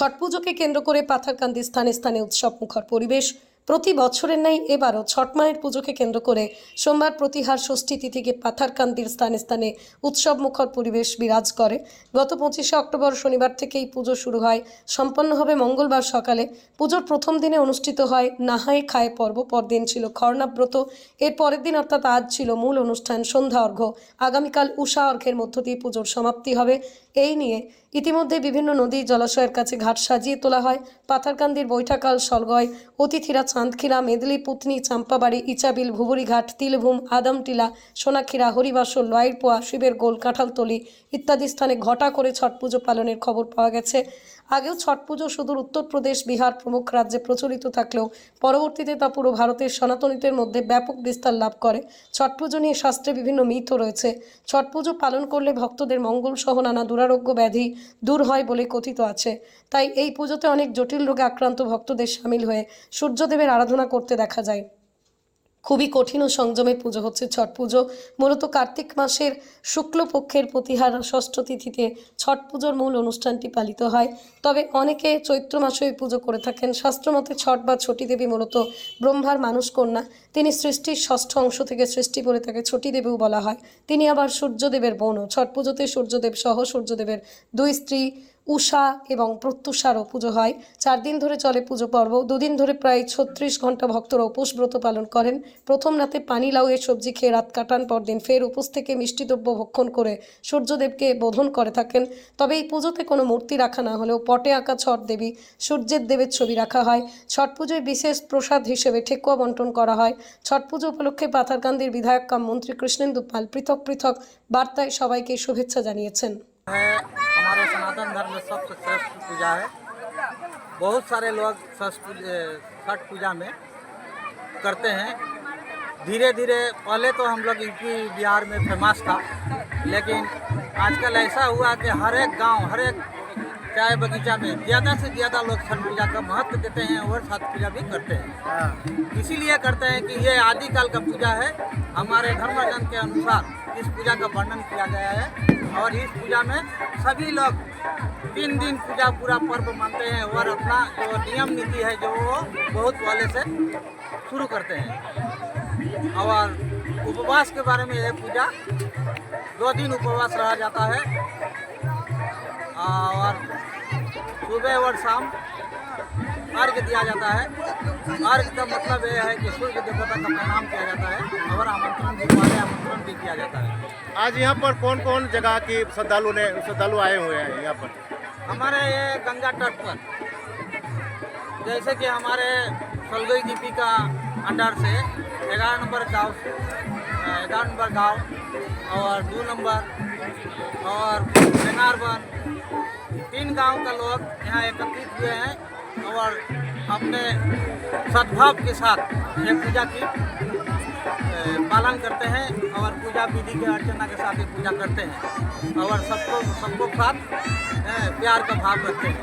ছট পুজোকে কেন্দ্র করে পাথারকান্দি স্থানে স্থানে উৎসব মুখর পরিবেশ। প্রতি বছরের ন্যায় এবারও ছট মায়ের পুজোকে কেন্দ্র করে সোমবার প্রতিহার ষষ্ঠী তিথিকে পাথারকান্দির স্থানে স্থানে উৎসব মুখর পরিবেশ বিরাজ করে। গত পঁচিশে অক্টোবর শনিবার থেকেই পুজো শুরু হয়। সম্পন্ন হবে মঙ্গলবার সকালে। পুজোর প্রথম দিনে অনুষ্ঠিত হয় নাহায় খায় পর্ব। পরদিন ছিল খর্ণাব্রত। এর পরের দিন অর্থাৎ আজ ছিল মূল অনুষ্ঠান সন্ধ্যা অর্ঘ্য। আগামীকাল উষা অর্ঘ্যের মধ্য দিয়ে পুজোর সমাপ্তি হবে। এই নিয়ে ইতিমধ্যে বিভিন্ন নদী জলাশয়ের কাছে ঘাট সাজিয়ে তোলা হয়। পাথারকান্দির বৈঠাকাল সলগয়, অতিথিরা চাঁদখিলা, মেদলি, পুতনি, চাম্পাবাড়ি, ইচাবিল, ভুবুরিঘাট, তিলভূম, আদমটিলা, সোনাক্ষীরা, হরিবাসর, লয়েরপোয়া, শিবের গোল কাঁঠালতলি ইত্যাদি স্থানে ঘটা করে ছট পুজো পালনের খবর পাওয়া গেছে। আগেও ছট পুজো সুদূর উত্তরপ্রদেশ বিহার প্রমুখ রাজ্যে প্রচলিত থাকলেও পরবর্তীতে তা পুরো ভারতের সনাতনীদের মধ্যে ব্যাপক বিস্তার লাভ করে। ছট পুজো নিয়ে শাস্ত্রে বিভিন্ন মিথও রয়েছে। ছট পুজো পালন করলে ভক্তদের মঙ্গল সহ নানা দুরারোগ্য ব্যাধি দূর হয় বলে কথিত আছে। তাই এই পুজোতে অনেক জটিল রোগে আক্রান্ত ভক্তদের সামিল হয়ে সূর্যদেবের আরাধনা করতে দেখা যায়। খুবই কঠিন ও সংযমের পুজো হচ্ছে ছট পুজো। মূলত কার্তিক মাসের শুক্লপক্ষের প্রতিহার ষষ্ঠ তিথিতে ছট পুজোর মূল অনুষ্ঠানটি পালিত হয়। তবে অনেকে চৈত্র মাসে এই পুজো করে থাকেন। শাস্ত্রমতে ছট বা ছটি দেবী মূলত ব্রহ্মার মানুষ কন্যা। তিনি সৃষ্টির ষষ্ঠ অংশ থেকে সৃষ্টি করে তাকে ছটি দেবীও বলা হয়। তিনি আবার সূর্যদেবের বোনও। ছট পুজোতে সূর্যদেব সহ সূর্যদেবের দুই স্ত্রী উষা এবং প্রত্যুষারও পুজো হয়। চার দিন ধরে চলে পুজো পর্ব। দুদিন ধরে প্রায় ছত্রিশ ঘণ্টা ভক্তরা উপোস ব্রত পালন করেন। প্রথম রাতে পানি লাউয়ের সবজি খেয়ে রাত কাটান, পরদিন ফের উপোস থেকে মিষ্টিদ্রব্য ভক্ষণ করে সূর্যদেবকে বোধন করে থাকেন। তবে এই পুজোতে কোনো মূর্তি রাখা না হলেও পটে আঁকা ছট দেবী সূর্যের দেবের ছবি রাখা হয়। ছট পুজোয় বিশেষ প্রসাদ হিসেবে ঠেকুয়া বন্টন করা হয়। ছট পুজো উপলক্ষে পাথারকান্দির বিধায়ক কাম মন্ত্রী কৃষ্ণেন্দু পাল পৃথক পৃথক বার্তায় সবাইকে শুভেচ্ছা জানিয়েছেন। है हमारे सनातन धर्म में सबसे श्रेष्ठ पूजा है। बहुत सारे लोग छठ पूजा में करते हैं। धीरे धीरे पहले तो हम लोग यूपी बिहार में फ़ेमस था लेकिन आजकल ऐसा हुआ कि हर एक गाँव हर एक चाय बगीचा में ज़्यादा से ज़्यादा लोग छठ पूजा का महत्व देते हैं और छठ पूजा भी करते हैं। इसीलिए करते हैं कि ये आदिकाल का पूजा है। हमारे धर्म के अनुसार इस पूजा का वर्णन किया गया है और इस पूजा में सभी लोग तीन दिन पूजा पूरा पर्व मानते हैं और अपना जो नियम नीति है जो वो बहुत पहले से शुरू करते हैं। और उपवास के बारे में यह पूजा दो दिन उपवास रहा जाता है। और सुबह और शाम अर्घ दिया जाता है। अर्घ का मतलब यह है कि सूर्य देवता का प्रणाम किया जाता है और आमंत्रण गुरुवारे भी किया जाता है। आज यहाँ पर कौन कौन जगह की श्रद्धालु ने श्रद्धालु आए हुए हैं यहाँ पर? हमारे ये गंगा तट पर। जैसे कि हमारे सलगई जीपी का अंडर से ग्यारह नंबर गाँव से ग्यारह नंबर गाँव और दो नंबर और बेनारबन तीन गाँव का लोग यहाँ एकत्रित हुए हैं और अपने सद्भाव के साथ ये पूजा की। पालन करते हैं और पूजा विधि के अर्चना के साथ ही पूजा करते हैं और सबको सबको साथ प्यार का भाव रखते हैं।